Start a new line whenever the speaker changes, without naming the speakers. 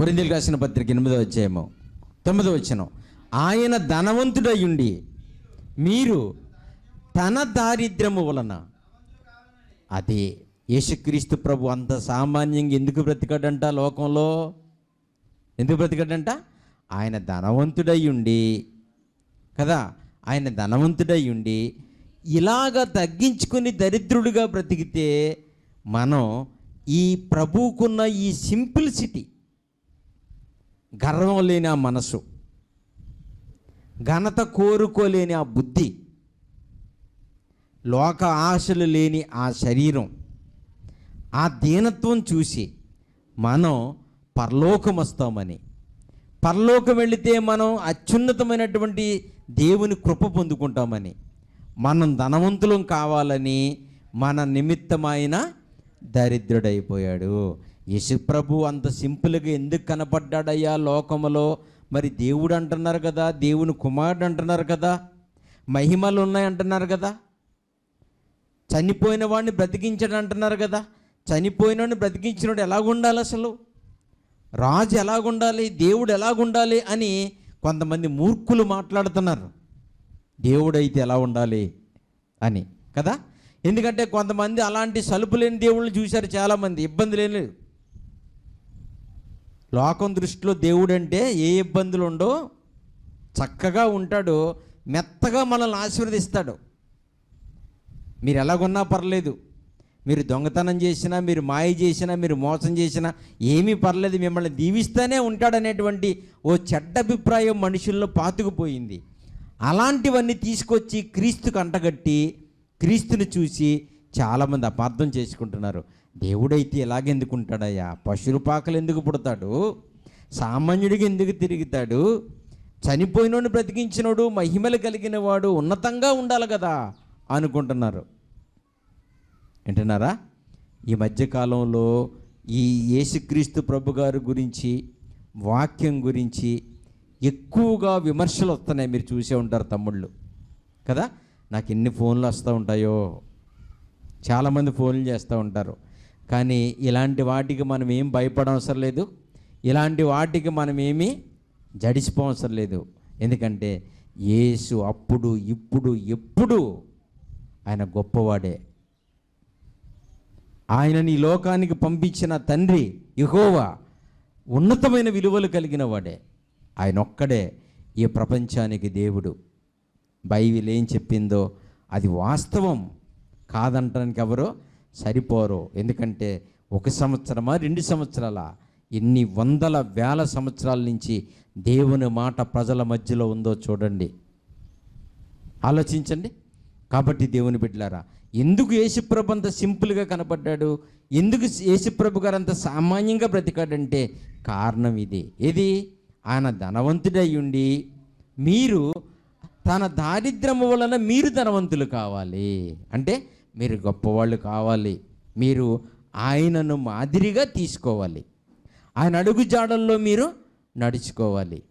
కొరిందీలు రాసిన పత్రిక ఎనిమిదో వచ్చేమో తొమ్మిదో వచ్చిన ఆయన ధనవంతుడయ్యుండి మీరు తన దారిద్ర్యము వలన అదే యేసుక్రీస్తు ప్రభు అంత సామాన్యంగా ఎందుకు బ్రతికాడంట లోకంలో? ఎందుకు బ్రతికాడంట? ఆయన ధనవంతుడయ్యుండి కదా? ఆయన ధనవంతుడయ్యుండి ఇలాగ తగ్గించుకుని దరిద్రుడిగా బ్రతికితే మనం ఈ ప్రభువుకున్న ఈ సింప్లిసిటీ గర్వం లేని ఆ మనసు ఘనత కోరుకోలేని ఆ బుద్ధి లోక ఆశలు లేని ఆ శరీరం ఆ దీనత్వం చూసి మనం పరలోకం వస్తామని పరలోకం వెళితే మనం అత్యున్నతమైనటువంటి దేవుని కృప పొందుకుంటామని మనం ధనవంతులం కావాలని మన నిమిత్తమైన దరిద్రుడైపోయాడు. యశుప్రభు అంత సింపుల్గా ఎందుకు కనపడ్డాడయ్యా లోకములో? మరి దేవుడు అంటున్నారు కదా దేవుని కుమారుడు అంటున్నారు కదా మహిమలు ఉన్నాయి అంటున్నారు కదా చనిపోయిన వాడిని బ్రతికించాడు అంటున్నారు కదా చనిపోయిన వాడిని బ్రతికించినోడు ఎలాగుండాలి అసలు? రాజు ఎలాగుండాలి దేవుడు ఎలాగుండాలి అని కొంతమంది మూర్ఖులు మాట్లాడుతున్నారు. దేవుడైతే ఎలా ఉండాలి అని కదా? ఎందుకంటే కొంతమంది అలాంటి సలుపు లేని దేవుళ్ళు చూశారు చాలామంది ఇబ్బంది లేని లోకం దృష్టిలో దేవుడు అంటే ఏ ఇబ్బందులు ఉండో చక్కగా ఉంటాడు మెత్తగా మనల్ని ఆశీర్వదిస్తాడు. మీరు ఎలాగున్నా పర్లేదు. మీరు దొంగతనం చేసినా మీరు మాయ చేసినా మీరు మోసం చేసినా ఏమీ పర్లేదు. మిమ్మల్ని దీవిస్తూనే ఉంటాడనేటువంటి ఓ చెడ్డ అభిప్రాయం మనుషుల్లో పాతుకుపోయింది. అలాంటివన్నీ తీసుకొచ్చి క్రీస్తుకు అంటగట్టి క్రీస్తుని చూసి చాలామంది అపార్థం చేసుకుంటున్నారు. దేవుడైతే ఎలాగెందుకు ఉంటాడయ్యా పశువుపాకలు ఎందుకు పుడతాడు? సామాన్యుడికి ఎందుకు తిరుగుతాడు? చనిపోయినోడు బ్రతికించినోడు మహిమలు కలిగిన వాడు ఉన్నతంగా ఉండాలి కదా? అనుకుంటున్నారు. వింటున్నారా? ఈ మధ్యకాలంలో ఈ యేసుక్రీస్తు ప్రభు గారి గురించి వాక్యం గురించి ఎక్కువగా విమర్శలు వస్తున్నాయి. మీరు చూసే ఉంటారు తమ్ముళ్ళు. కదా? నాకు ఎన్ని ఫోన్లు వస్తూ ఉంటాయో? చాలామంది ఫోన్లు చేస్తూ ఉంటారు. కానీ ఇలాంటి వాటికి మనం ఏం భయపడవసరం లేదు. ఇలాంటి వాటికి మనం ఏమీ జడిసిపోవసరం లేదు. ఎందుకంటే యేసు అప్పుడు ఇప్పుడు ఎప్పుడు ఆయన గొప్పవాడే. ఆయనని ఈ లోకానికి పంపించిన తండ్రి యెహోవా ఉన్నతమైన విలువలు కలిగిన వాడే. ఆయన ఒక్కడే ఈ ప్రపంచానికి దేవుడు. బైబిల్ ఏం చెప్పిందో అది వాస్తవం. కాదంటానికి ఎవరు సరిపోరు. ఎందుకంటే ఒక సంవత్సరమా రెండు సంవత్సరాల? ఎన్ని వందల వేల సంవత్సరాల నుంచి దేవుని మాట ప్రజల మధ్యలో ఉందో చూడండి. ఆలోచించండి. కాబట్టి దేవుని బిడ్డలారా ఎందుకు యేసుప్రభు అంత సింపుల్గా కనపడ్డాడు? ఎందుకు యేసుప్రభు గారు అంత సామాన్యంగా బ్రతికాడంటే కారణం ఇది. ఇది ఆయన ధనవంతుడై ఉండి మీరు తన దారిద్ర్యము వలన మీరు ధనవంతులు కావాలి. అంటే మీరు గొప్పవాళ్ళు కావాలి. మీరు ఆయనను మాదిరిగా తీసుకోవాలి. ఆయన అడుగు జాడల్లో మీరు నడుచుకోవాలి.